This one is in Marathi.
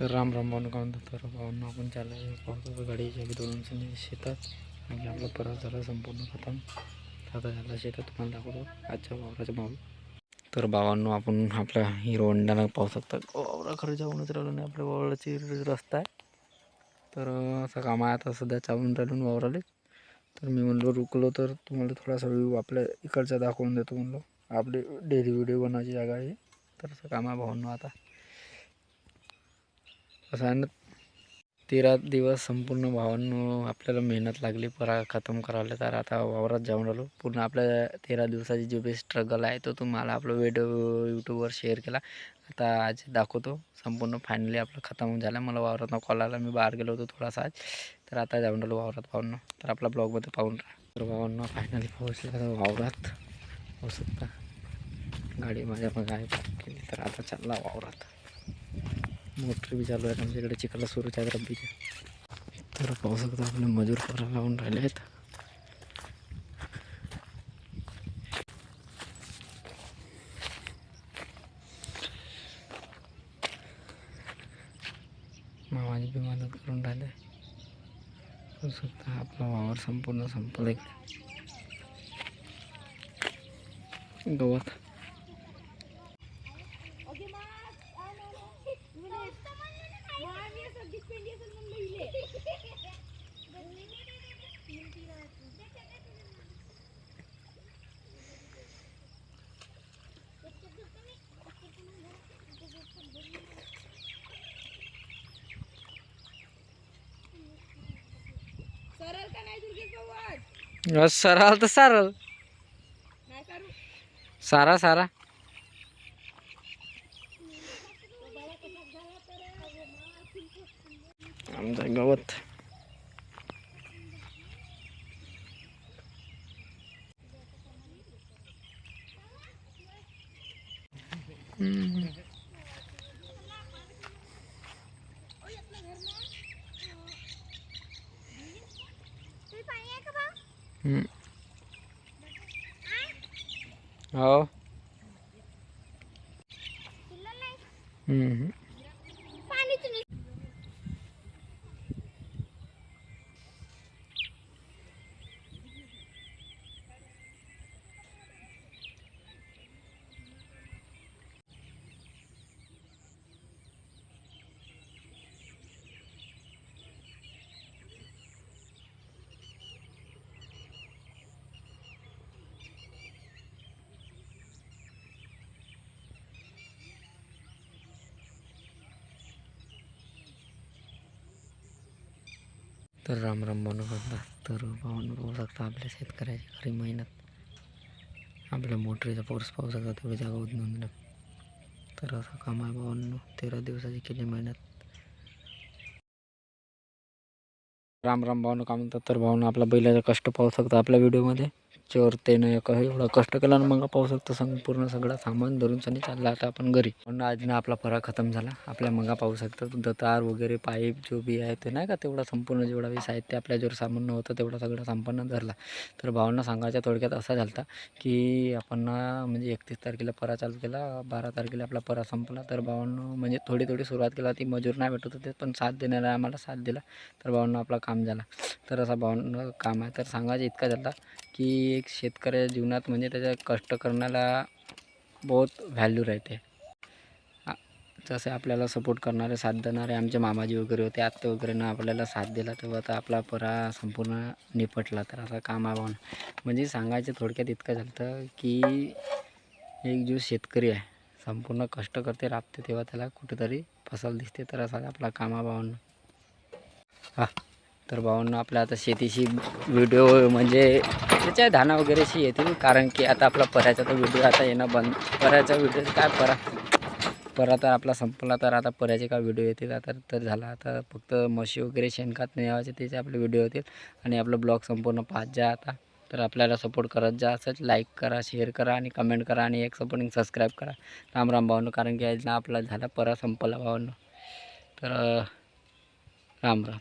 तर राम राम भावनं का म्हणतो तर भाऊन आपण चाललं पाहतो गाडीच्या दोन शेतात. आणि आपला परत झाला संपूर्ण खतम. आता झाला शेतात तुम्हाला दाखवतो. आजच्या वावराच्या भाऊ तर भावांनो आपण आपल्या हिरो होंडाला पाहू शकता. वावरा खरं जाऊनच राहिलो नाही. आपल्या वावराची रस्ता आहे. तर असं काम आहे. आता सध्या चालून राहिलो वावराले. तर मी म्हणलो रुकलो तर तुम्हाला थोडासा व्ह्यू आपल्या इकडचा दाखवून देतो म्हणलो. आपली डेली व्हिडिओ बनवायची जागा आहे. तर असं काम आहे भावांनो आता. असं तेरा दिवस संपूर्ण भावांनो आपल्याला मेहनत लागली परा खतम करायला. तर आता वावरात जाऊन राहिलो. पूर्ण आपल्या तेरा दिवसाची जो बी स्ट्रगल आहे तो तुम्हाला आपलं व्हिडिओ यूट्यूबवर शेअर केला. आता आज दाखवतो. संपूर्ण फायनली आपलं खतम झालं. मला वावरातनं कॉल आला मी बाहेर गेलो होतो थोडासा आज. तर आता जाऊन राहिलो वावरात पाहून तर आपला ब्लॉगमध्ये पाहून राहा. तर भावांना फायनली पोहोचला वावरात. होऊ शकता गाडी माझ्या मग आहे केली तर आता चालला वावरात. मोटर बी चालू आहे आमच्याकडे चिखला सुरूच आहेत रब्बीचे. तर पाहू शकता आपले मजूर करायला लावून राहिले आहेत. मामाजी बी मदत करून राहिले. पाहू शकता आपला वावर संपूर्ण संपला इकडे. गवत. सरळ का नाही दुर्गेश भाऊ आज सरळ तर सरळ नाही करू सारा सारा आमचा गवत हम्म. हम्म. हो तर राम राम बनू शकता तर पाहून पाहू शकता आपल्या शेतकऱ्याची खरी मेहनत. आपल्या मोटरीचा पाऊस पाहू शकता तेवढी जागा होत नोंदलं तर असं काम आहे भावांनो तेरा दिवसाची केली मेहनत. राम राम भावनं काम म्हणतात? तर भावनं आपला बैलाचा कष्ट पाहू शकता आपल्या व्हिडिओमध्ये चोर त्यानं एवढं एवढा कष्ट केला आणि मग पाहू शकतो संपूर्ण सगळं सामान धरून सनी चालला आता आपण घरी. पण आज ना आपला फरा खतम झाला. आपल्या मगा पाहू शकता दतार वगैरे पाईप जो बी आहे ते नाही का तेवढा संपूर्ण जेवढा बी साहित्य आपल्या जेवढं सामान होतं तेवढा सगळं संपन्न धरला तर भावांना सांगायच्या थोडक्यात असा झाला की आपण ना म्हणजे एकतीस तारखेला परा चालू केला बारा तारखेला आपला परा संपला. तर भावांना म्हणजे थोडी थोडी सुरुवात केला ती मजूर नाही भेटत होते पण साथ देण्याला आम्हाला साथ दिला. तर भावांना आपला काम झाला. तर असा भावांना काम आहे. तर सांगायचं इतका झाला की एक शेतकऱ्याच्या जीवनात म्हणजे त्याच्या कष्ट करण्याला बहुत व्हॅल्यू राहते. जसे आपल्याला सपोर्ट करणारे साथ देणारे आमचे मामाजी वगैरे होते आत्ते वगैरे ना आपल्याला साथ दिला तेव्हा तर आपला परा संपूर्ण निपटला. तर असा काम आहे म्हणजे सांगायचं थोडक्यात इतकं झालं की एक जो शेतकरी आहे संपूर्ण कष्ट करते राबते तेव्हा त्याला कुठेतरी फसल दिसते. तर असा आपला कामा भावना. हा तर भावांना आपल्या आता शेतीशी व्हिडिओ म्हणजे त्याच्या धाना वगैरेशी येतील? कारण की आता आपला पऱ्याचा तर व्हिडिओ आता येणं बंद. पऱ्याचा व्हिडिओ काय परा परा तर आपला संपला तर आता पऱ्याचे काय व्हिडिओ येतील? आता तर झाला. आता फक्त म्हशी वगैरे शेणखात न्यावायचे त्याचे आपले व्हिडिओ येतील आणि आपलं ब्लॉग संपूर्ण पाहत जा आता. तर आपल्याला सपोर्ट करत जा. असंच लाईक करा शेअर करा आणि कमेंट करा आणि एक सपोर्टिंग सबस्क्राईब करा. राम राम भावनं कारण की आज ना आपला झाला परा संपला भावनं तर राम राम.